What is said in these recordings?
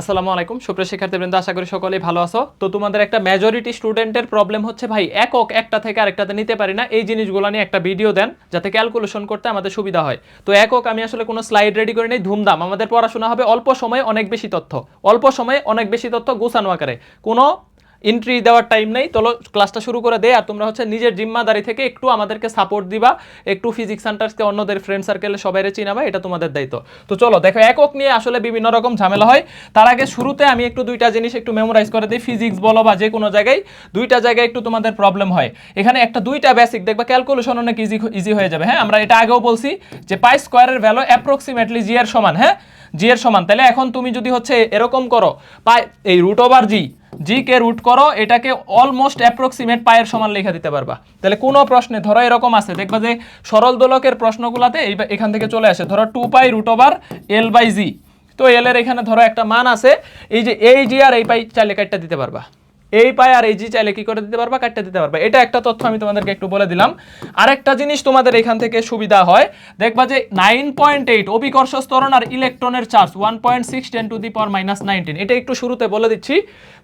আসসালামু আলাইকুম। সুপ্রিয় শিক্ষার্থীবৃন্দ, আশা করি সকলেই ভালো আছো। তো তোমাদের একটা মেজরিটি স্টুডেন্টের প্রবলেম হচ্ছে ভাই, একক একটা থেকে আরেকটাতে নিতে পারি না। এই জিনিসগুলো নিয়ে একটা ভিডিও দেন, যাতে ক্যালকুলেশন করতে আমাদের সুবিধা হয়। তো একক আমি আসলে কোনো স্লাইড রেডি করে নেই, ধুমধাম। আমাদের পড়াশোনা হবে অল্প সময়ে অনেক বেশি তথ্য। অল্প সময়ে অনেক বেশি তথ্য গোছানো আকারে। কোনো এন্ট্রি দেওয়ার টাইম নেই। চলো ক্লাসটা শুরু করে দেয় আর তোমরা হচ্ছে নিজের জিম্মাদারি থেকে একটু আমাদেরকে সাপোর্ট দিবা। একটু ফিজিক্স সেন্টার্সকে অন্যদের ফ্রেন্ড সার্কেলে সবাই চিনাবা, এটা তোমাদের দায়িত্ব। তো চলো, দেখো, একক নিয়ে আসলে বিভিন্ন রকম ঝামেলা হয়। তার আগে শুরুতে আমি একটু দুইটা জিনিস একটু মেমোরাইজ করে দিই। ফিজিক্স বলো বা যে কোনো জায়গায়, দুইটা জায়গায় একটু তোমাদের প্রবলেম হয়। এখানে একটা দুইটা বেসিক দেখবা ক্যালকুলেশন অনেক ইজি ইজি হয়ে যাবে। হ্যাঁ আমরা এটা আগেও বলছি যে পাই স্কোয়ারের ভ্যালু অ্যাপ্রক্সিমেটলি জি এর সমান হ্যাঁ? জি এর সমান। তাহলে এখন তুমি যদি হচ্ছে এরকম করো পাই এই root over G G K root করো, এটাকে অলমোস্ট অ্যাপ্রক্সিমেট পায়ের সমান লেখা দিতে পারবা। তাহলে কোনো প্রশ্নে, ধরো এরকম আছে, দেখবা যে সরল দোলকের প্রশ্নগুলোতে এই এখান থেকে চলে আসে, ধরো two pi root over L by G তো এল এর এখানে ধরো একটা মান আছে, এই যে এই জি আর এই পাই চাইলে কাটটা দিতে পারবা। এই পায় আর এই জি চাইলে কি করে দিতে পারবা? কাটতে দিতে পারবা। এটা একটা তথ্য আমি তোমাদেরকে একটু বলে দিলাম। আরেকটা জিনিস তোমাদের এখান থেকে সুবিধা হয়। দেখবা যে নাইন পয়েন্ট এইট অভিকর্ষ স্তরণ আর ইলেকট্রনের charge one point six ten to the power minus nineteen এটা একটু শুরুতে বলে দিচ্ছি।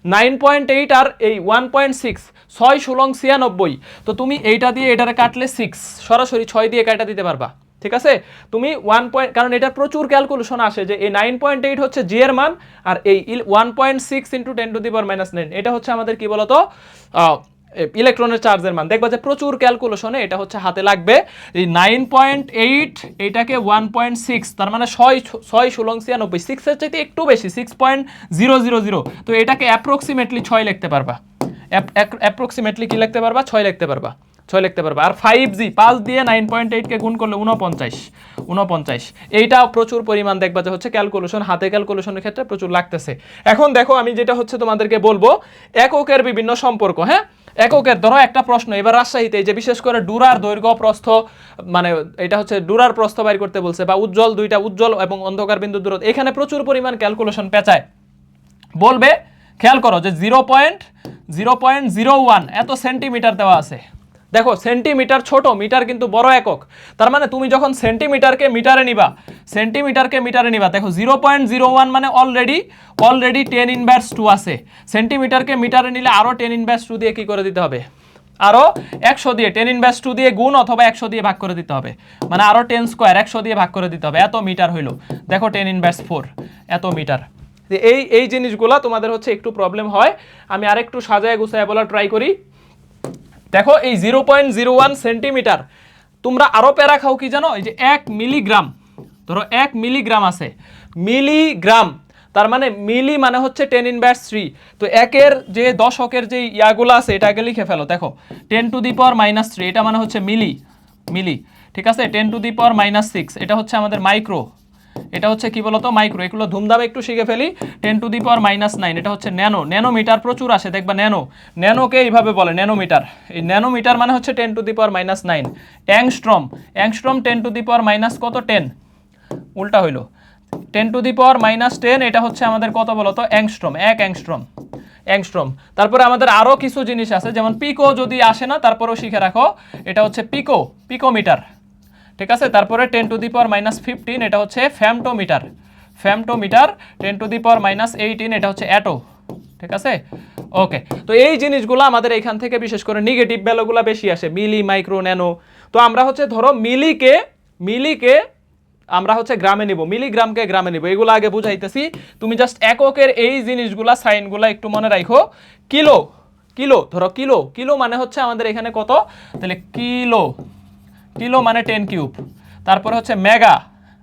নাইন পয়েন্ট এইট আর এই ওয়ান পয়েন্ট সিক্স ছয় ষোলং ছিয়ানব্বই। তো তুমি এইটা দিয়ে এটারে কাটলে সিক্স সরাসরি ছয় দিয়ে কাটা দিতে পারবা। ঠিক আছে? তুমি ওয়ান পয়েন্ট কারণ এটা প্রচুর ক্যালকুলেশন আসে যে এই নাইন পয়েন্ট এইট হচ্ছে জি এর মান আর এই one point six into ten to the power minus nine এটা হচ্ছে আমাদের কি বলতো? ইলেকট্রনের চার্জের মান। দেখবা যে প্রচুর ক্যালকুলেশনে এটা হচ্ছে হাতে লাগবে। এই নাইন পয়েন্ট এইট এইটাকে ওয়ান পয়েন্ট সিক্স তার মানে ছয় ছয় ষোলং ছিয়ানব্বই সিক্সের চাইতে একটু বেশি six point zero zero zero তো এটাকে অ্যাপ্রক্সিমেটলি ছয় লিখতে পারবা। অ্যাপ্রক্সিমেটলি কি লিখতে পারবা? ছয় লিখতে পারবা। ছয় লিখতে পারবা। আর ফাইভ জি পাঁচ দিয়ে নাইন পয়েন্ট এইটকে গুণ করলে উনপঞ্চাশ উনপঞ্চাশ এইটা প্রচুর পরিমাণ দেখবা যে হচ্ছে ক্যালকুলেশন হাতে ক্যালকুলেশনের ক্ষেত্রে প্রচুর লাগতেছে। এখন দেখো, আমি যেটা হচ্ছে তোমাদেরকে বলব, এককের বিভিন্ন সম্পর্ক হ্যাঁ? এককের, ধরো একটা প্রশ্ন, এবার রাজশাহীতে যে বিশেষ করে ডুরার দৈর্ঘ্য প্রস্থ মানে এটা হচ্ছে ডুরার প্রস্থ বাইর করতে বলছে, বা উজ্জ্বল দুইটা উজ্জ্বল এবং অন্ধকার বিন্দু দূরত্ব, এখানে প্রচুর পরিমাণ ক্যালকুলেশন পেঁচায়। বলবে, খেয়াল করো যে zero point zero point zero one. এত সেন্টিমিটার দেওয়া আছে। দেখো, সেন্টিমিটার ছোট, মিটার কিন্তু বড় একক। তার মানে তুমি যখন সেন্টিমিটারকে মিটারে নিবা, সেন্টিমিটারকে মিটারে নিবা, দেখো, জিরো পয়েন্ট জিরো ওয়ান মানে already already ten inverse two আছে। সেন্টিমিটারকে মিটারে নিলে আরও টেন ইনভার্স টু দিয়ে কি করে দিতে হবে? আরও একশো দিয়ে টেন ইনভার্স টু দিয়ে গুণ অথবা একশো দিয়ে ভাগ করে দিতে হবে। মানে আরও টেন স্কোয়ার একশো দিয়ে ভাগ করে দিতে হবে। এত মিটার হইল। দেখো টেন ইনভার্স ফোর এত মিটার। এই এই জিনিসগুলো তোমাদের হচ্ছে একটু প্রবলেম হয়। আমি আরেকটু সাজায় গুছায় বলার ট্রাই করি। দেখো, এই zero point zero one centimetre তোমরা আরও প্যারা খাও কি জানো? এই যে এক মিলিগ্রাম ধরো এক মিলিগ্রাম আছে। মিলিগ্রাম তার মানে মিলি মানে হচ্ছে টেন ইন ইনভার্স থ্রি তো একের যে দশকের যে ইয়াগুলো আছে এটা আগে লিখে ফেলো। দেখো ten to the power minus three এটা মানে হচ্ছে মিলি মিলি ঠিক আছে? Ten to the power minus six এটা হচ্ছে আমাদের মাইক্রো এটা হচ্ছে কি বলতো? মাইক্রো এগুলো ধুমধামে একটু শিখে ফেলি। Ten to the power minus nine এটা হচ্ছে ন্যানো ন্যানোমিটার প্রচুর আসে, দেখবা ন্যানো ন্যানোকে এইভাবে বলে ন্যানোমিটার এই ন্যানোমিটার মানে হচ্ছে ten to the power minus nine angstrom angstrom ten to the power minus কত? টেন উল্টা হইল। Ten to the power minus ten এটা হচ্ছে আমাদের কত বলতো? অ্যাংস্ট্রম এক অ্যাংস্ট্রম অ্যাংস্ট্রম তারপরে আমাদের আরও কিছু জিনিস আছে, যেমন পিকো যদি আসে না, তারপরেও শিখে রাখো। এটা হচ্ছে পিকো পিকোমিটার ঠিক আছে? তারপরে ten to the power minus fifteen এটা হচ্ছে femtometre femtometre ten to the power minus eighteen এটা হচ্ছে অ্যাটো ঠিক আছে? ওকে তো এই জিনিসগুলো আমাদের এখান থেকে বিশেষ করে নেগেটিভ ভ্যালুগুলো বেশি আসে। মিলি মাইক্রো ন্যানো তো আমরা হচ্ছে ধরো মিলিকে মিলিকে আমরা হচ্ছে গ্রামে নিব। মিলিগ্রামকে গ্রামে নিব। এগুলো আগে বুঝাইতেছি। তুমি জাস্ট এককের এই জিনিসগুলা, সাইনগুলা একটু মনে রাখো কিলো কিলো, ধরো কিলো। কিলো মানে হচ্ছে আমাদের এখানে কত? তাহলে কিলো। কিলো মানে টেন কিউব তারপরে হচ্ছে মেগা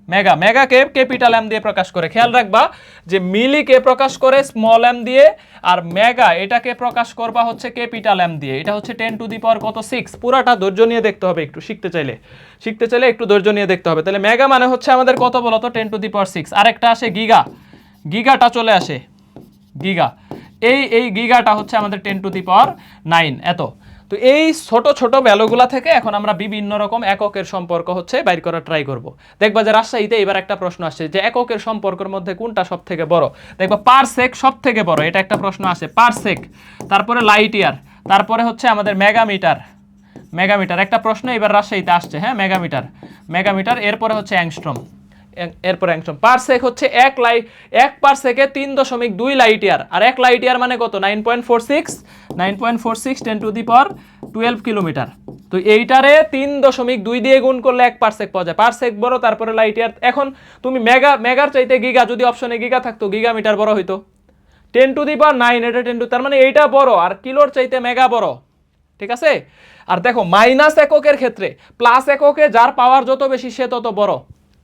মেগা মেগাকে ক্যাপিটাল এম দিয়ে প্রকাশ করে। খেয়াল রাখবা যে মিলিকে প্রকাশ করে স্মল এম দিয়ে, আর মেগা এটাকে প্রকাশ করবা হচ্ছে ক্যাপিটাল এম দিয়ে। এটা হচ্ছে টেন টু দি পাওয়ার কত? সিক্স পুরাটা ধৈর্য নিয়ে দেখতে হবে একটু, শিখতে চাইলে। শিখতে চাইলে একটু ধৈর্য নিয়ে দেখতে হবে। তাহলে মেগা মানে হচ্ছে আমাদের কত বলতো ten to the power six আরেকটা আসে গিগা গিগাটা চলে আসে। গিগা এই এই গিগাটা হচ্ছে আমাদের ten to the power nine এত। তো এই ছোট ছোট ভ্যালুগুলা থেকে এখন আমরা বিভিন্ন রকম এককের সম্পর্ক হচ্ছে বাইর করার ট্রাই করব। দেখবা যে রাজশাহীতে এবার একটা প্রশ্ন আসছে যে এককের সম্পর্কের মধ্যে কোনটা সব থেকে বড়? দেখবা পার সেক সব থেকে বড়, এটা একটা প্রশ্ন আসে পার সেক তারপরে লাইট ইয়ার তারপরে হচ্ছে আমাদের মেগামিটার। মেগামিটার, একটা প্রশ্ন এবার রাজশাহীতে আসছে হ্যাঁ মেগামিটার। মেগামিটার, এরপরে হচ্ছে অ্যাংস্ট্রম। এরপর অ্যাংস্ট্রম পার সেক হচ্ছে এক লাই এক পার সেকে তিন দশমিক দুই লাইট ইয়ার আর এক লাইট ইয়ার মানে কত? Nine point four six nine point four six ten to the পর টুয়েলভ কিলোমিটার তো এইটারে তিন দশমিক দুই দিয়ে গুণ করলে এক পারসেক পাওয়া যায়। পারসেক বড়, তারপরে লাইট ইয়ার এখন তুমি মেগা মেগার চাইতে গিগা যদি অপশনে গিগা থাকতো গিগা মিটার বড় হইতো। Ten to the power nine এটা টেন টু তার মানে এইটা বড়, আর কিলোর চাইতে মেগা বড়। ঠিক আছে? আর দেখো মাইনাস এককের ক্ষেত্রে প্লাস এককে, যার পাওয়ার যত বেশি, সে তত বড়।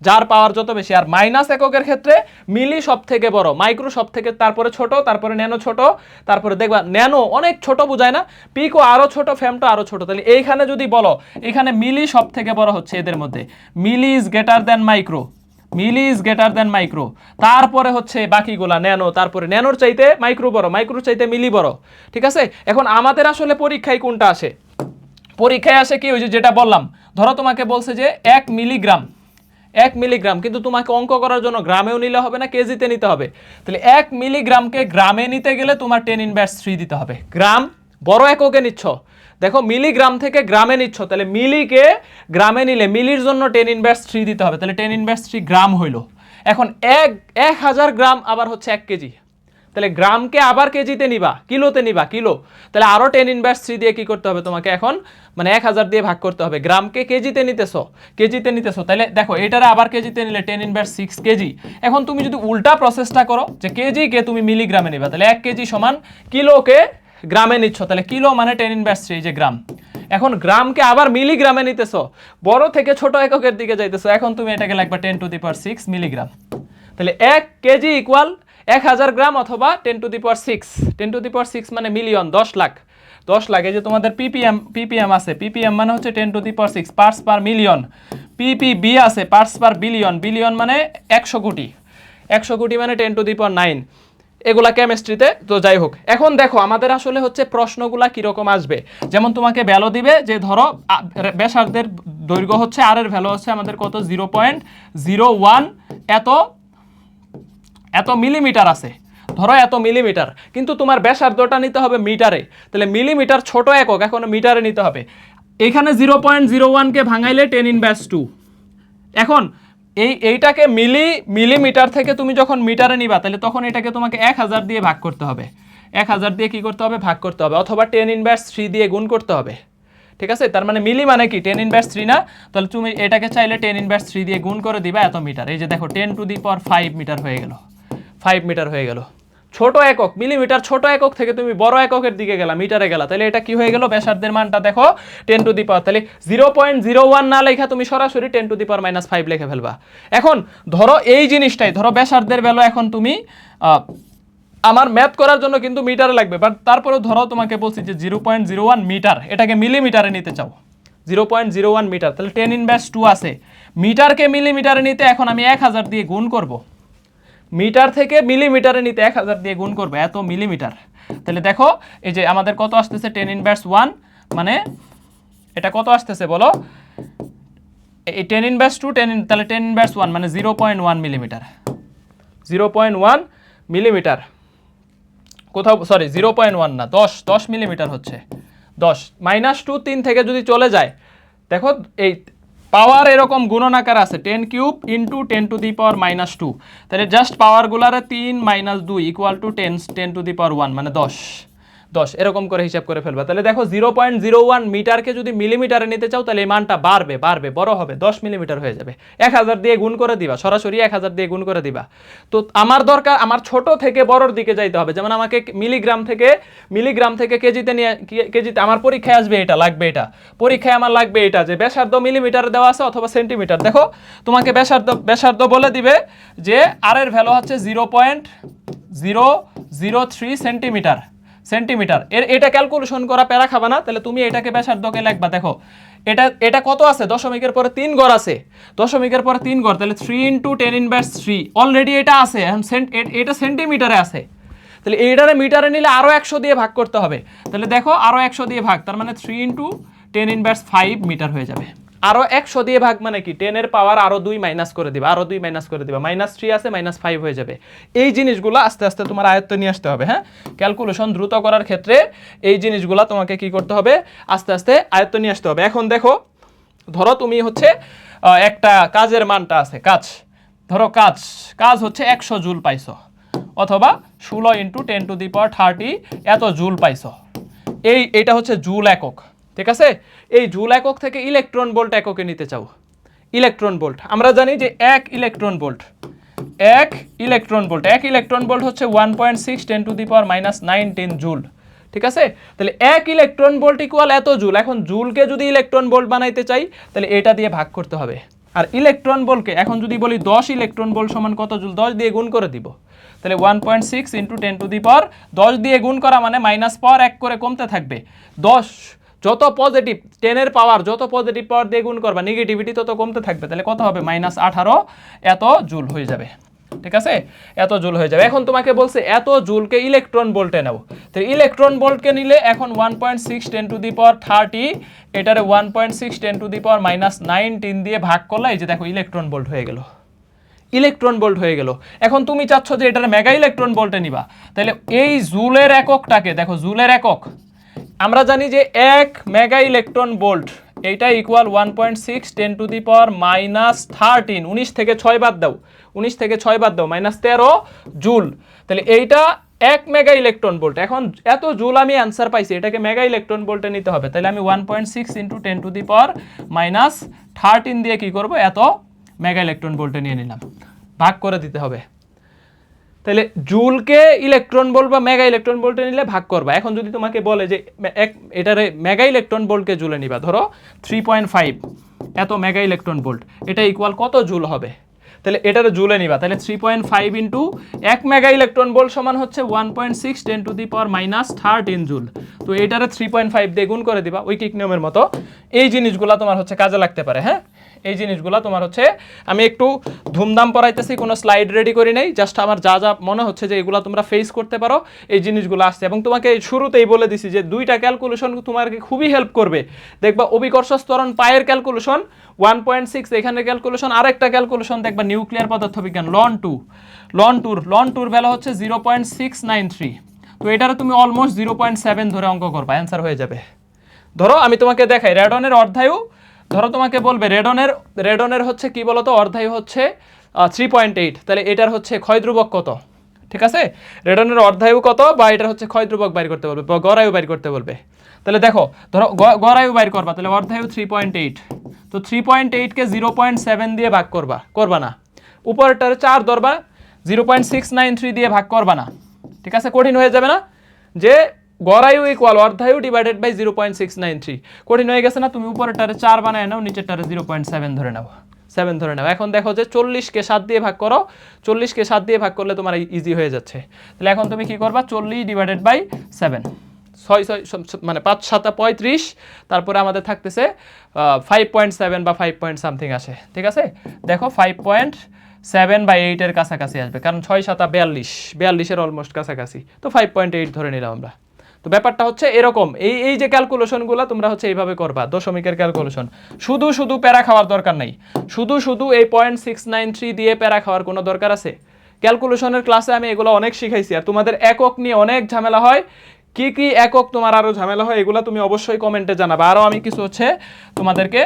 যার পাওয়ার যত বেশি, আর মাইনাস এককের ক্ষেত্রে মিলি সব থেকে বড় মাইক্রো সব থেকে তারপরে ছোট, তারপরে ন্যানো ছোট, তারপরে দেখবা ন্যানো অনেক ছোট বোঝায় না পিকো আরও ছোট ফ্যামটো আরও ছোট। তাহলে এইখানে যদি বলো, এখানে মিলি সব থেকে বড় হচ্ছে এদের মধ্যে। Milli is greater than micro milli is greater than micro তারপরে হচ্ছে বাকিগুলা ন্যানো তারপরে ন্যানোর চাইতে মাইক্রো বড় মাইক্রোর চাইতে মিলি বড়। ঠিক আছে? এখন আমাদের আসলে পরীক্ষায় কোনটা আসে? পরীক্ষায় আসে কি? ওই যে যেটা বললাম, ধরো তোমাকে বলছে যে এক মিলিগ্রাম এক মিলিগ্রাম, কিন্তু তোমাকে অঙ্ক করার জন্য গ্রামেও নিলে হবে না, কেজিতে নিতে হবে। তাহলে এক মিলিগ্রামকে গ্রামে নিতে গেলে তোমার টেন ইনভার্স থ্রি দিতে হবে। গ্রাম বড় এককে নিচ্ছ। দেখো, মিলিগ্রাম থেকে গ্রামে নিচ্ছ, তাহলে মিলিকে গ্রামে নিলে মিলির জন্য টেন ইনভার্স থ্রি দিতে হবে। তাহলে টেন ইনভার্স থ্রি গ্রাম হইল। এখন এক এক হাজার গ্রাম আবার হচ্ছে এক কেজি। তাহলে গ্রামকে আবার কেজিতে নিবা, কিলোতে নিবা, কিলো। তাহলে আরও টেন ইনভার্স থ্রি দিয়ে কি করতে হবে তোমাকে এখন? মানে এক হাজার দিয়ে ভাগ করতে হবে। গ্রামকে কেজিতে নিতেছো কেজিতে নিতেছো। তাহলে দেখো, এটারে আবার কেজিতে নিলে টেন ইনভার্স সিক্স কেজি। এখন তুমি যদি উল্টা প্রসেসটা করো, যে কেজিকে তুমি মিলিগ্রামে নিবা, তাহলে এক কেজি সমান কিলোকে গ্রামে নিচ্ছ। তাহলে কিলো মানে টেন ইনভার্স থ্রি যে গ্রাম। এখন গ্রামকে আবার মিলিগ্রামে নিতেছো। বড় থেকে ছোট এককের দিকে যাইতেছো। এখন তুমি এটাকে লাগবে ten to the per six milligram তাহলে এক কেজি ইকুয়াল এক হাজার গ্রাম অথবা ten to the power six ten to the power six মানে মিলিয়ন দশ লাখ। দশ লাখ, এই যে তোমাদের পিপিএম পিপিএম আছে। পিপিএম মানে হচ্ছে ten to the power six parts per million PPB আছে পার্টস পার বিলিয়ন বিলিয়ন মানে একশো কোটি। একশো কোটি মানে ten to the power nine এগুলা কেমিস্ট্রিতে তো যাই হোক। এখন দেখো, আমাদের আসলে হচ্ছে প্রশ্নগুলা কীরকম আসবে। যেমন তোমাকে ভ্যালু দিবে যে ধরো ব্যাসার্ধের দৈর্ঘ্য হচ্ছে আর এর ভ্যালু হচ্ছে আমাদের কত? জিরো পয়েন্ট জিরো ওয়ান এত এত মিলিমিটার আছে। ধরো এত মিলিমিটার, কিন্তু তোমার ব্যাসার্ধটা নিতে হবে মিটারে। তাহলে মিলিমিটার ছোট একক, এখন মিটারে নিতে হবে। এখানে জিরো পয়েন্ট জিরো ওয়ানকে ভাঙাইলে টেন ইন ব্যাস টু এখন, এই, এইটাকে মিলি, মিলিমিটার থেকে তুমি যখন মিটারে নিবা, তাহলে তখন এটাকে তোমাকে এক হাজার দিয়ে ভাগ করতে হবে। এক হাজার দিয়ে কি করতে হবে? ভাগ করতে হবে। অথবা টেন ইন ইনভার্স থ্রি দিয়ে গুণ করতে হবে। ঠিক আছে? তার মানে মিলি মানে কি? টেন ইন ইনভার্স থ্রি না? তাহলে তুমি এটাকে চাইলে টেন ইন ইনভার্স থ্রি দিয়ে গুণ করে দিবা এত মিটার। এই যে দেখো ten to the power five metre হয়ে গেল। ফাইভ মিটার হয়ে গেল। ছোট একক মিলিমিটার ছোট একক থেকে তুমি বড় এককের দিকে গেলা মিটারে গেলা। তাহলে এটা কি হয়ে গেল? ব্যাসার্ধের মানটা দেখো টেন টু দি পাওয়ার তাহলে জিরো পয়েন্ট জিরো ওয়ান না লেখা তুমি সরাসরি ten to the power minus five লিখে ফেলবা। এখন ধরো এই জিনিসটাই, ধরো ব্যাসার্ধের ভ্যালু এখন তুমি আমার ম্যাথ করার জন্য কিন্তু মিটারে লাগবে বাট তারপরে ধরো তোমাকে বলছি যে zero point zero one metre এটাকে মিলিমিটারে নিতে চাও। Zero point zero one metre তাহলে টেন ইনভ্যাস টু আছে। মিটারকে মিলিমিটারে নিতে এখন আমি এক হাজার দিয়ে গুণ করব। মিটার থেকে মিলিমিটারে নিতে এক হাজার দিয়ে গুণ করবে, এত মিলিমিটার। তাহলে দেখো, এই যে আমাদের কত আসতেছে? টেন ইনভার্স ওয়ান মানে এটা কত আসতেছে বলো? এই টেন ইনভার্স টু, টেন তাহলে টেন ইনভার্স ওয়ান মানে zero point one millimetre. Zero point one millimetre. কোথাও সরি জিরো পয়েন্ট ওয়ান না, দশ দশ মিলিমিটার হচ্ছে। দশ, মাইনাস টু তিন থেকে যদি চলে যায়, দেখো, এই পাওয়ার এরকম গুণনাকার আছে ten cube into ten to the power minus two তাহলে জাস্ট পাওয়ারগুলারে তিন মাইনাস দুই equal to ten ten to the power one মানে দশ। দশ, এরকম করে হিসাব করে ফেলবা। তাহলে দেখো জিরো পয়েন্ট জিরো ওয়ান মিটারকে যদি মিলিমিটারে নিতে চাও, তাহলে এই মানটা বাড়বে বাড়বে, বড় হবে, দশ মিলিমিটার হয়ে যাবে। এক হাজার দিয়ে গুণ করে দিবা, সরাসরি এক হাজার দিয়ে গুণ করে দিবা। তো আমার দরকার, আমার ছোট থেকে বড়র দিকে যাইতে হবে। যেমন আমাকে মিলিগ্রাম থেকে মিলিগ্রাম থেকে কেজিতে নিয়ে কেজিতে আমার পরীক্ষায় আসবে এটা, লাগবে এটা। পরীক্ষায় আমার লাগবে এটা, যে ব্যাসার্ধ মিলিমিটার দেওয়া আছে অথবা সেন্টিমিটার। দেখো, তোমাকে ব্যাসার্ধ ব্যাসার্ধ বলে দিবে যে আর এর ভ্যালু হচ্ছে zero point zero zero three centimetre. Centimetre. এর এটা ক্যালকুলেশন করা প্যারা খাবা না, তাহলে তুমি এটাকে ব্যাসার্ধকে লিখবা। দেখো, এটা এটা কত আছে? দশমিকের পরে তিন গড় আছে। দশমিকের পরে তিন গড়, তাহলে three into ten inverse three already এটা আছে, এখন এটা সেন্টিমিটারে আছে। তাহলে এইটারে মিটারে নিলে আরও একশো দিয়ে ভাগ করতে হবে। তাহলে দেখো আরও একশো দিয়ে ভাগ, তার মানে three into ten inverse five metre হয়ে যাবে। আরও একশো দিয়ে ভাগ মানে কি? টেনের পাওয়ার আরও দুই মাইনাস করে দিবা আরও দুই মাইনাস করে দিবা। মাইনাস থ্রি আছে মাইনাস ফাইভ হয়ে যাবে। এই জিনিসগুলো আস্তে আস্তে তোমার আয়ত্তে নিয়ে আসতে হবে হ্যাঁ? ক্যালকুলেশন দ্রুত করার ক্ষেত্রে এই জিনিসগুলো তোমাকে কি করতে হবে? আস্তে আস্তে আয়ত্তে নিয়ে আসতে হবে। এখন দেখো, ধরো তুমি হচ্ছে একটা কাজের মানটা আছে, কাজ। ধরো কাজ কাজ হচ্ছে একশো জুল পাইছো, অথবা ষোলো into ten to the power thirty এত জুল পাইছো। এই, এটা হচ্ছে জুল একক। ঠিক আছে? এই জুল একক থেকে ইলেকট্রন বোল্ট এককে নিতে চাও। ইলেকট্রন বোল্ট আমরা জানি যে এক ইলেকট্রন বোল্ট এক ইলেকট্রন বোল্ট এক ইলেকট্রন বোল্ট হচ্ছে one point six ten to the power minus nineteen joule ঠিক আছে? তাহলে এক ইলেকট্রন বোল্ট ইকুয়াল এত জুল এখন জুলকে যদি ইলেকট্রন বোল্ট বানাইতে চাই, তাহলে এটা দিয়ে ভাগ করতে হবে। আর ইলেকট্রন ভোল্টকে এখন যদি বলি দশ ইলেকট্রন বোল্ট সমান কত জুল দশ দিয়ে গুণ করে দিব। তাহলে one point six into ten to the power দশ দিয়ে গুণ করা মানে মাইনাস পাওয়ার এক করে কমতে থাকবে। দশ যত পজিটিভ টেনের পাওয়ার যত পজিটিভ পাওয়ার দিয়ে গুণ করবা নেগেটিভিটি তত কমতে থাকবে, তাহলে কত হবে? মাইনাস আঠারো, এত জুল হয়ে যাবে। ঠিক আছে? এত জুল হয়ে যাবে। এখন তোমাকে বলছে, এত জুলকে ইলেকট্রন বোল্টে নেব তো ইলেকট্রন বোল্টকে নিলে এখন one point six ten to the power thirty এটারে one point six ten to the power minus nineteen দিয়ে ভাগ করলে, এই যে দেখো ইলেকট্রন বোল্ট হয়ে গেল। ইলেকট্রন বোল্ট হয়ে গেল। এখন তুমি চাচ্ছ যে এটার মেগা ইলেকট্রন বোল্টে নিবা। তাহলে এই জুলের এককটাকে, দেখো, জুলের একক আমরা জানি যে এক মেগা ইলেকট্রন বোল্ট, এইটা equal one point six ten to the power minus thirteen উনিশ থেকে ছয় বাদ দাও, উনিশ থেকে ছয় বাদ দাও মাইনাস তেরো জুল। তাহলে এইটা এক মেগা ইলেকট্রন বোল্ট, এখন এত জুল আমি অ্যান্সার পাইছি, এটাকে মেগা ইলেকট্রন বোল্টে নিতে হবে, তাহলে আমি one point six into ten to the power minus thirteen দিয়ে কী করব? এত মেগা ইলেকট্রন বোল্টে নিয়ে নিলাম, ভাগ করে দিতে হবে। তাহলে জুলকে ইলেকট্রন ভোল্ট বা মেগা ইলেকট্রন ভোল্টে নিলে ভাগ করবা। এখন যদি তোমাকে বলে যে এক এটারে মেগা ইলেকট্রন ভোল্টকে জুলে নিবা, ধরো থ্রি পয়েন্ট ফাইভ এত মেগা ইলেকট্রন ভোল্ট এটা ইকুয়াল কত জুল হবে? তাহলে এটারে জুলে নিবা, তাহলে থ্রি পয়েন্ট ফাইভ ইন্টু এক মেগা ইলেকট্রন ভোল্ট সমান হচ্ছে one point six ten to the power minus thirteen joule. তো এটারে থ্রি পয়েন্ট ফাইভ দিয়ে গুণ করে দিবা উইকিক নিয়মের মতো। এই জিনিসগুলো তোমার হচ্ছে কাজে লাগতে পারে হ্যাঁ? এই জিনিসগুলো তোমার হচ্ছে, আমি একটু ধুমধাম পড়াইতেছি কোনো স্লাইড রেডি করি নাই জাস্ট আমার যা যা মনে হচ্ছে যে এগুলো তোমরা ফেস করতে পারো, এই জিনিসগুলো আসছে। এবং তোমাকে শুরুতেই বলে দিছি যে দুইটা ক্যালকুলেশন তোমাকে খুবই হেল্প করবে। দেখবা অভিকর্ষ স্তরণ পায়ের ক্যালকুলেশন ওয়ান পয়েন্ট সিক্স এখানে ক্যালকুলেশন আরেকটা ক্যালকুলেশন দেখবা নিউক্লিয়ার পদার্থবিজ্ঞান লন টু লন টুর লন টুর ভ্যালু হচ্ছে zero point six nine three তো এটারে তুমি অলমোস্ট জিরো পয়েন্ট সেভেন ধরে অঙ্ক করবা অ্যান্সার হয়ে যাবে। ধরো আমি তোমাকে দেখাই রেডনের অর্ধায়ু ধরো তোমাকে বলবে, রেডনের রেডনের হচ্ছে কি বলতো? অর্ধায়ু হচ্ছে থ্রি পয়েন্ট এইট তাহলে এটার হচ্ছে ক্ষয় ধ্রুবক কত? ঠিক আছে? রেডনের অর্ধায়ু কত বা এটার হচ্ছে ক্ষয় ধ্রুবক বাইর করতে বলবে, বা গড়ায়ু বাইর করতে বলবে। তাহলে দেখো, ধরো গড়ায়ু বাইর করবা, তাহলে অর্ধায়ু থ্রি পয়েন্ট এইট তো থ্রি পয়েন্ট এইটকে জিরো পয়েন্ট সেভেন দিয়ে ভাগ করবা করবা না। উপরটার চার ধরবা zero point six nine three দিয়ে ভাগ করবা না। ঠিক আছে? কঠিন হয়ে যাবে না? যে গড়ায়ু equal অর্ধায়ু divided by zero point six nine three কঠিন হয়ে গেছে না? তুমি উপরেরটারে চার বানায় নাও, নিচেরটারে জিরো পয়েন্ট সেভেন ধরে নাও। সেভেন ধরে নাও। এখন দেখো যে চল্লিশকে সাত দিয়ে ভাগ করো, চল্লিশকে সাত দিয়ে ভাগ করলে তোমার ইজি হয়ে যাচ্ছে। তাহলে এখন তুমি কি করবা? চল্লিশ ডিভাইডেড বাই সেভেন ছয় ছয় মানে পাঁচ, সাতা, পঁয়ত্রিশ। তারপরে আমাদের থাকতেছে ফাইভ পয়েন্ট সেভেন বা ফাইভ পয়েন্ট সামথিং আসে। ঠিক আছে? দেখো ফাইভ পয়েন্ট সেভেন বা এইটের কাছাকাছি আসবে। কারণ ছয়, সাতা বিয়াল্লিশ। বিয়াল্লিশের অলমোস্ট কাছাকাছি। তো ফাইভ পয়েন্ট এইট ধরে নিলাম আমরা। তো ব্যাপারটা হচ্ছে এরকম। এই এই যে ক্যালকুলেশনগুলো তোমরা হচ্ছে এইভাবে করবা, দশমিকের ক্যালকুলেশন শুধু শুধু প্যারা খাওয়ার দরকার নাই। শুধু শুধু এই পয়েন্ট সিক্স নাইন থ্রি দিয়ে প্যারা খাওয়ার কোনো দরকার আছে? ক্যালকুলেশনের ক্লাসে আমি এগুলো অনেক শিখাইছি আর তোমাদের একক নিয়ে অনেক ঝামেলা হয়। কি কি একক তোমার আরও ঝামেলা হয় এগুলো তুমি অবশ্যই কমেন্টে জানাবা। আরও আমি কিছু হচ্ছে তোমাদেরকে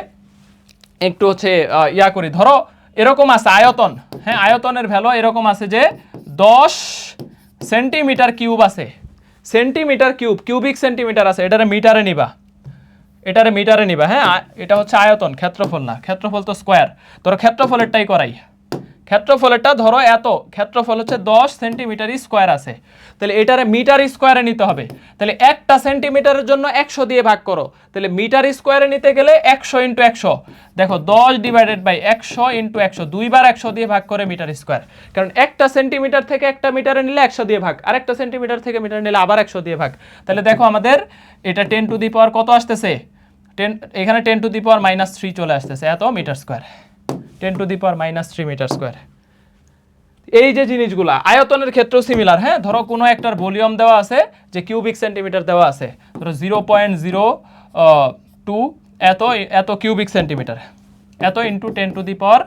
একটু হচ্ছে ইয়া করি। ধরো, এরকম আছে আয়তন। হ্যাঁ আয়তনের ভ্যালু এরকম আছে যে দশ সেন্টিমিটার কিউব আছে। সেন্টিমিটার কিউব, কিউবিক সেন্টিমিটার আছে, এটারে মিটারে নিবা। এটারে মিটারে নিবা হ্যাঁ? এটা হচ্ছে আয়তন, ক্ষেত্রফল না, ক্ষেত্রফল তো স্কোয়ার। তোর ক্ষেত্রফলেরটাই করাই। ক্ষেত্রফলেরটা ধরো এত, ক্ষেত্রফল হচ্ছে দশ সেন্টিমিটার স্কোয়ার আছে। তাহলে এটারে মিটার স্কোয়ারে নিতে হবে। তাহলে একটা সেন্টিমিটারের জন্য একশো দিয়ে ভাগ করো। তাহলে মিটার স্কোয়ারে নিতে গেলে একশো ইন্টু একশো। দেখো, দশ ডিভাইডেড বাই একশো ইন্টু একশো দুইবার একশো দিয়ে ভাগ করে মিটার স্কোয়ার। কারণ একটা সেন্টিমিটার থেকে একটা মিটারে নিলে একশো দিয়ে ভাগ, আর একটা সেন্টিমিটার থেকে মিটার নিলে আবার একশো দিয়ে ভাগ। তাহলে দেখো আমাদের এটা টেন টু দি পাওয়ার কত আসতেছে? টেন, এখানে ten to the power minus three চলে আসতেছে, এত metre square. Ten to the power minus three metre square. এই যে জিনিসগুলা, আয়তনের ক্ষেত্রেও সিমিলার হ্যাঁ? ধরো কোনো একটার ভলিউম দেওয়া আছে, যে কিউবিক সেন্টিমিটার দেওয়া আছে। ধরো জিরো পয়েন্ট জিরো টু এত এত কিউবিক সেন্টিমিটার এত into ten to the power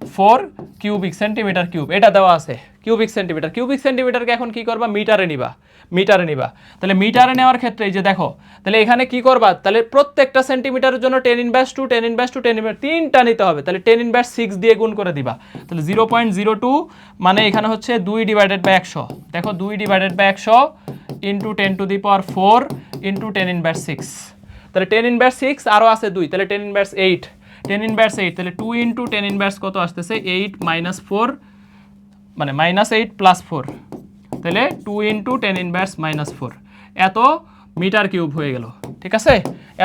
four cubic centimetre cube এটা দেওয়া আছে। কিউবিক সেন্টিমিটার কিউবিক সেন্টিমিটারকে এখন কি করবা? মিটারে নিবা। মিটারে নিবা। তাহলে মিটারে নেওয়ার ক্ষেত্রে এই যে দেখো, তাহলে এখানে কি করবা? তাহলে প্রত্যেকটা সেন্টিমিটারের জন্য ten inverse two ten inverse two ten inverse তিনটা নিতে হবে। তাহলে টেন ইনভার্স সিক্স দিয়ে গুণ করে দিবা। তাহলে জিরো পয়েন্ট জিরো টু মানে এখানে হচ্ছে দুই ডিভাইডেড বাই একশো। দেখো দুই ডিভাইডেড বাই একশো into ten to the power four into ten inverse six তাহলে টেন ইনভার্স সিক্স আরও আছে দুই, তাহলে ten inverse eight ten inverse eight তাহলে টু ইন্টু টেন ইনভার্স কত আসতেছে? এইট মাইনাস ফোর মানে মাইনাস এইট প্লাস ফোর তাহলে two into ten inverse minus four এত মিটার কিউব হয়ে গেল, ঠিক আছে?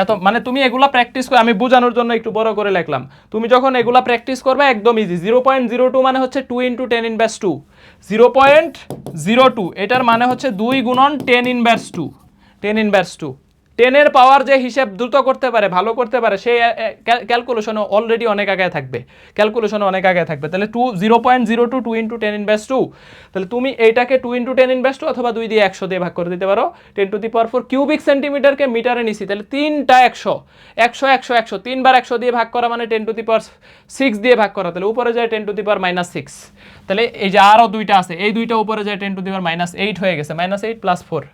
এত মানে তুমি এগুলা প্র্যাকটিস করে, আমি বোঝানোর জন্য একটু বড় করে লিখলাম। তুমি যখন এগুলা প্র্যাকটিস করবে, একদম easy zero point zero two মানে হচ্ছে two into ten inverse two zero point zero two এটার মানে হচ্ছে দুই গুণন ten inverse two ten inverse two টেনের পাওয়ার যে হিসেব দ্রুত করতে পারে, ভালো করতে পারে, সে ক্যালকুলেশনে অলরেডি অনেক আগে থাকবে। ক্যালকুলেশনে অনেক আগে থাকবে। তাহলে two zero point zero two two into ten invest two তাহলে তুমি এইটাকে টু ইন্টু টেন ইনভেস্ট টু অথবা দুই দিয়ে একশো দিয়ে ভাগ করে দিতে পারো। Ten to the power four cubic সেন্টিমিটারকে মিটারে নিছি। তাহলে তিনটা একশো। একশো একশো একশো। তিনবার একশো দিয়ে ভাগ করা মানে ten to the power six দিয়ে ভাগ করা। তাহলে উপরে যায় ten to the power minus six তাহলে এই যে আরও দুইটা আছে, এই দুইটা উপরে যায় ten to the power minus eight হয়ে গেছে। মাইনাস এইট প্লাস ফোর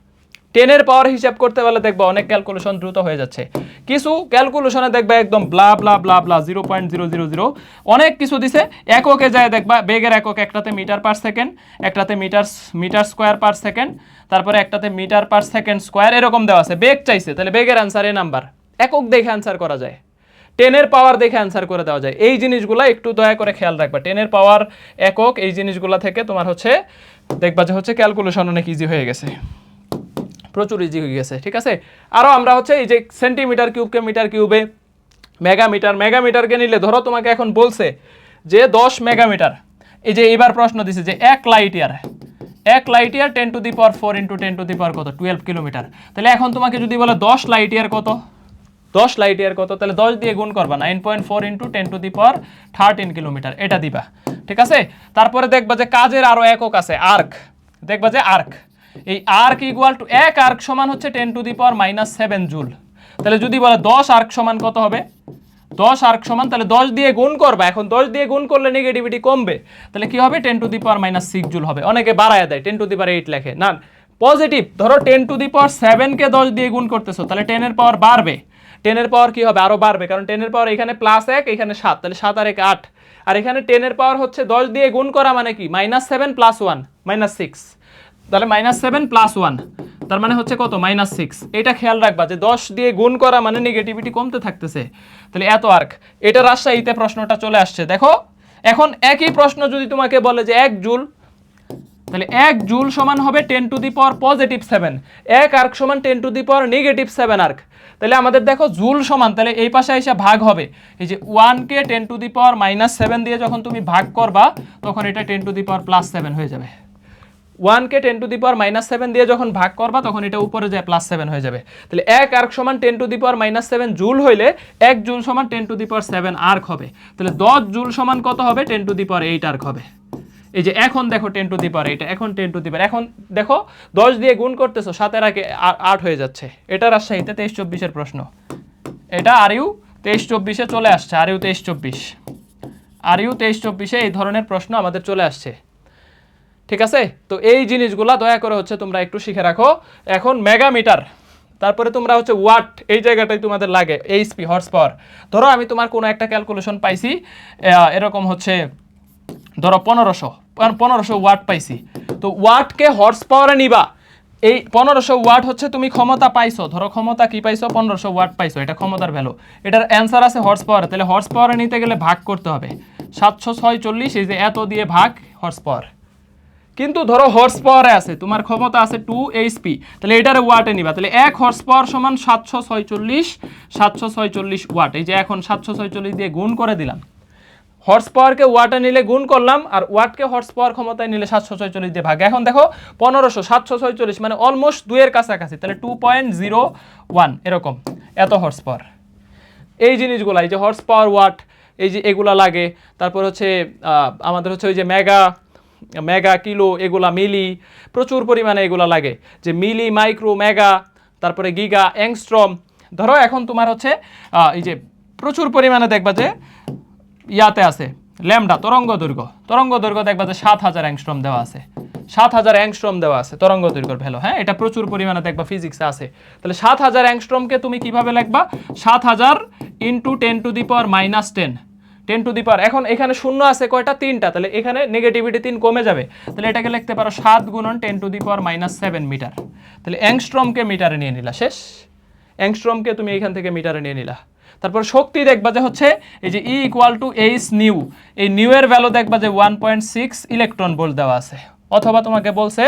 টেনের পাওয়ার হিসাব করতে পারলে দেখবা অনেক ক্যালকুলেশন দ্রুত হয়ে যাচ্ছে। কিছু ক্যালকুলেশনে দেখবা একদম blah blah blah blah zero point zero zero zero অনেক কিছু দিছে, এককে যায় দেখবা, বেগের একক, একটাতে মিটার পার সেকেন্ড একটাতে metre metre square per second তারপরে একটাতে মিটার পার সেকেন্ড স্কোয়ার এরকম দেওয়া আছে। বেগ চাইছে, তাহলে বেগের অ্যান্সার এ নাম্বার একক দেখে অ্যান্সার করা যায়। টেনের পাওয়ার দেখে অ্যান্সার করে দেওয়া যায়। এই জিনিসগুলো একটু দয়া করে খেয়াল রাখবা। টেনের পাওয়ার একক, এই জিনিসগুলো থেকে তোমার হচ্ছে, দেখবা যে হচ্ছে ক্যালকুলেশন অনেক ইজি হয়ে গেছে। প্রচুর ইজি হয়ে গেছে, ঠিক আছে? আরও আমরা হচ্ছে এই যে সেন্টিমিটার কিউবকে মিটার কিউবে মেগামিটার মেগামিটারকে নিলে ধরো তোমাকে এখন বলছে যে দশ মেগামিটার এই যে এবার প্রশ্ন দিছে যে এক লাইট ইয়ার এক light year ten to the power four into ten to the power কত? টুয়েলভ কিলোমিটার তাহলে এখন তোমাকে যদি বলে দশ লাইট ইয়ার কত? দশ লাইট ইয়ার কত? তাহলে দশ দিয়ে গুণ করবা nine point four into ten to the power thirteen kilometre এটা দিবা, ঠিক আছে? তারপরে দেখবা যে কাজের আরও একক আছে আর্ক দেখবা যে আর্ক এই আর্ক ইকুয়াল টু এক আর্ক সমান হচ্ছে ten to the power minus seven joule তাহলে যদি বলে দশ আর্ক সমান কত হবে? দশ আর্ক সমান, তাহলে দশ দিয়ে গুণ করবা। এখন দশ দিয়ে গুণ করলে নেগেটিভিটি কমবে। তাহলে কি হবে? Ten to the power minus six joule হবে। অনেকে বাড়ায় দেয় ten to the power eight লেখে। না পজিটিভ ধরো টেন টু দি পাওয়ার সেভেনকে দশ দিয়ে গুণ করতেছো, তাহলে টেনের পাওয়ার বাড়বে। টেনের পাওয়ার কি হবে? আরও বাড়বে। কারণ টেনের পাওয়ার এখানে প্লাস এক, এখানে সাত। তাহলে সাত আর এক আট। আর এখানে টেনের পাওয়ার হচ্ছে দশ দিয়ে গুণ করা মানে কি? Minus seven plus one minus six তাহলে মাইনাস সেভেন প্লাস ওয়ান তার মানে হচ্ছে কত? মাইনাস সিক্স এটা খেয়াল রাখবা যে দশ দিয়ে গুণ করা মানে নেগেটিভিটি কমতে থাকতেছে। তাহলে এত আর্ক এটা রাজশাহীতে প্রশ্নটা চলে আসছে। দেখো, এখন একই প্রশ্ন যদি তোমাকে বলে যে এক জুল, তাহলে এক জুল সমান হবে ten to the power positive seven এক আর্ক সমান ten to the power negative seven erg তাহলে আমাদের দেখো জুল সমান, তাহলে এই পাশে এসে ভাগ হবে। এই যে ওয়ানকে ten to the power minus seven দিয়ে যখন তুমি ভাগ করবা, তখন এটা ten to the power plus seven হয়ে যাবে। ওয়ানকে ten to the power minus seven দিয়ে যখন ভাগ করবা, তখন এটা উপরে যায় প্লাস সেভেন হয়ে যাবে। তাহলে এক আর্ক সমান ten to the power minus seven joule হইলে এক জুল সমান ten to the power seven erg হবে। তাহলে দশ জুল সমান কত হবে? Ten to the power eight erg হবে। এই যে এখন দেখো টেন টু দি পাওয়ার এটা এখন টেন টু দি পাওয়ার এখন দেখো দশ দিয়ে গুণ করতেছো, সাতের আগে আট হয়ে যাচ্ছে। এটা রাজশাহীতে তেইশ চব্বিশের প্রশ্ন। এটা আর ইউ তেইশ চব্বিশে চলে আসছে আর ইউ তেইশ চব্বিশ। আর ইউ তেইশ চব্বিশে এই ধরনের প্রশ্ন আমাদের চলে আসছে। ঠিক আছে? তো এই জিনিসগুলা দয়া করে হচ্ছে তোমরা একটু শিখে রাখো। এখন মেগামিটার তারপরে তোমরা হচ্ছে ওয়াট এই জায়গাটাই তোমাদের লাগে এইচপি হর্স পাওয়ার ধরো আমি তোমার কোনো একটা ক্যালকুলেশন পাইছি এরকম হচ্ছে, ধরো পনেরোশো পনেরোশো ওয়াট পাইছি। তো ওয়াটকে হর্স পাওয়ারে নিবা। এই পনেরোশো ওয়াট হচ্ছে তুমি ক্ষমতা পাইছো। ধরো ক্ষমতা কি পাইছো? পনেরোশো ওয়াট পাইছো, এটা ক্ষমতার ভ্যালু এটার অ্যান্সার আছে হর্স পাওয়ারে তাহলে হর্স পাওয়ারে নিতে গেলে ভাগ করতে হবে। সাতশো ছয় চল্লিশ এই যে এত দিয়ে ভাগ হর্স পাওয়ার কিন্তু ধরো হর্স পাওয়ারে আছে, তোমার ক্ষমতা আছে টু এইচপি তাহলে এটার ওয়াটে নিবা, তাহলে এক হর্স পাওয়ার সমান সাতশো ছয়চল্লিশ সাতশো ছয়চল্লিশ ওয়াট এই যে এখন সাতশো ছয়চল্লিশ দিয়ে গুণ করে দিলাম। হর্স পাওয়ারকে ওয়াটে নিলে গুণ করলাম, আর ওয়াটকে হর্স পাওয়ার ক্ষমতায় নিলে সাতশো ছয়চল্লিশ দিয়ে ভাগ। এখন দেখো, পনেরোশো, সাতশো ছয়চল্লিশ মানে অলমোস্ট দুয়ের কাছাকাছি, তাহলে টু পয়েন্ট জিরো ওয়ান এরকম, এত হর্স পাওয়ার এই জিনিসগুলা, এই যে হর্স পাওয়ার ওয়াট এই যে এগুলা লাগে, তারপর হচ্ছে আমাদের হচ্ছে ওই যে মেগা মেগা, কিলো, এগুলা মিলি, প্রচুর পরিমাণে এগুলা লাগে। যে মিলি, মাইক্রো, মেগা, তারপরে গিগা, অ্যাংস্ট্রম। ধরো এখন তোমার হচ্ছে এই যে প্রচুর পরিমাণে দেখবা যে ইয়াতে আছে, ল্যামডা তরঙ্গ দৈর্ঘ্য তরঙ্গ দৈর্ঘ্য দেখবা যে সাত হাজার অ্যাংস্ট্রম দেওয়া আছে। সাত হাজার অ্যাংস্ট্রম দেওয়া আছে তরঙ্গ দৈর্ঘ্যের ভ্যালু হ্যাঁ? এটা প্রচুর পরিমাণে দেখবা ফিজিক্সে আছে। তাহলে সাত হাজার অ্যাংস্ট্রমকে তুমি কীভাবে লিখবা? সাত হাজার into ten to the power minus ten. Ten to the power. এখন এখানে শূন্য আছে কয়টা? তিনটা। তাহলে এখানে নেগেটিভিটি তিন কমে যাবে। তাহলে এটাকে লিখতে পারো সাত গুণন ten to the power minus seven metre. তাহলে অ্যাংস্ট্রমকে মিটারে নিয়ে নিলা। শেষ? অ্যাংস্ট্রমকে তুমি এখান থেকে মিটারে নিয়ে নিলা। তারপর শক্তি দেখবা যে হচ্ছে এই যে E equal to H nu এই নিউ এর ভ্যালু দেখবা যে one point six electron volt দেওয়া আছে। অথবা তোমাকে বলছে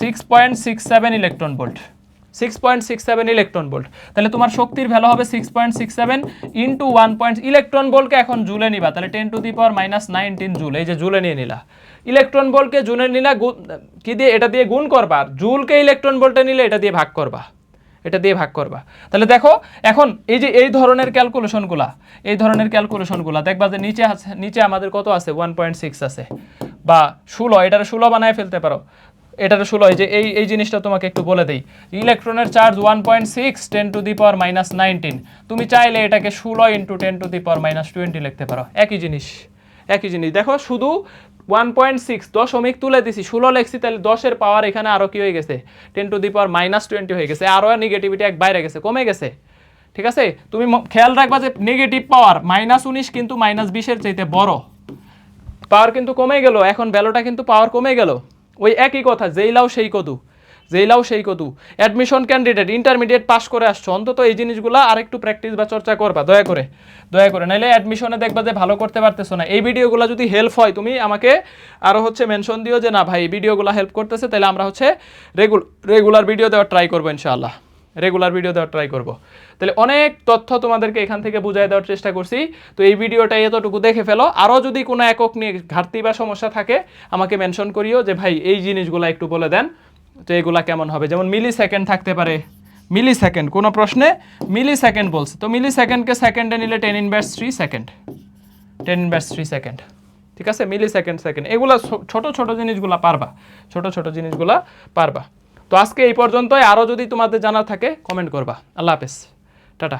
six point six seven electron volt six point six seven electron volt তাহলে তোমার শক্তির ভ্যালু হবে six point six seven into one point electron ভোল্টকে এখন জুলে নিবা। তাহলে ten to the power minus nineteen joule, এই যে জুলে নিয়ে নিলা। ইলেকট্রন ভোল্টকে জুলে নিলা কি দিয়ে? এটা দিয়ে গুণ করবা। জুলকে ইলেকট্রন ভোল্টে নিলে এটা দিয়ে ভাগ করবা। এটা দিয়ে ভাগ করবা। তাহলে দেখো, এখন এই যে এই ধরনের ক্যালকুলেশনগুলা এই ধরনের ক্যালকুলেশনগুলা দেখবা যে নিচে আছে, নিচে আমাদের কত আছে? ওয়ান পয়েন্ট সিক্স আছে। বা ষোলো, এটার ষোলো বানায় ফেলতে পারো। এটার ষোলো যে এই এই জিনিসটা তোমাকে একটু বলে দিই। ইলেকট্রনের charge one point six ten to the power minus nineteen তুমি চাইলে এটাকে ষোলো into ten to the power minus twenty লিখতে পারো। একই জিনিস একই জিনিস। দেখো, শুধু ওয়ান পয়েন্ট সিক্স দশমিক তুলে দিছি, ষোলো লেখছি, তাহলে দশের পাওয়ার এখানে আরও কি হয়ে গেছে? Ten to the power minus twenty হয়ে গেছে। আরও নেগেটিভিটি এক বাইরে গেছে, কমে গেছে। ঠিক আছে? তুমি খেয়াল রাখবা যে নেগেটিভ পাওয়ার মাইনাস উনিশ কিন্তু মাইনাস বিশের চাইতে বড়। পাওয়ার কিন্তু কমে গেল, এখন ভ্যালুটা কিন্তু পাওয়ার কমে গেল। ওই একই কথা, যেই লাও সেই কদু, যেই লাও সেই কদু। অ্যাডমিশন ক্যান্ডিডেট ইন্টারমিডিয়েট পাস করে আসছো, অন্তত এই জিনিসগুলো আর একটু প্র্যাকটিস বা চর্চা করবা, দয়া করে দয়া করে। নাইলে অ্যাডমিশনে দেখবা যে ভালো করতে পারতেছো না। এই ভিডিওগুলো যদি হেল্প হয়, তুমি আমাকে আরও হচ্ছে মেনশন দিও যে না ভাই, এই ভিডিওগুলো হেল্প করতেছে তাহলে আমরা হচ্ছে রেগুল রেগুলার ভিডিও দেওয়ার ট্রাই করব ইনশাআল্লাহ। রেগুলার ভিডিও দেওয়ার ট্রাই করব। তাহলে অনেক তথ্য তোমাদেরকে এখান থেকে বুঝাই দেওয়ার চেষ্টা করছি। তো এই ভিডিওটা এতটুকু দেখে ফেলো। আরও যদি কোনো একক নিয়ে ঘাটতি বা সমস্যা থাকে, আমাকে মেনশন করিও যে, ভাই, এই জিনিসগুলো একটু বলে দেন তো এগুলা কেমন হবে? যেমন মিলি সেকেন্ড থাকতে পারে। মিলি সেকেন্ড কোনো প্রশ্নে? মিলি সেকেন্ড বলছে। তো মিলি সেকেন্ডকে সেকেন্ডে নিলে ten inverse three second ten inverse three second ঠিক আছে? মিলি সেকেন্ড সেকেন্ড এগুলো ছোট ছোট জিনিসগুলো পারবা। ছোট ছোট জিনিসগুলো পারবা। তো আজকে এই পর্যন্তই। আরও যদি তোমাদের জানা থাকে কমেন্ট করবা। আল্লাহ হাফেজ। টাটা।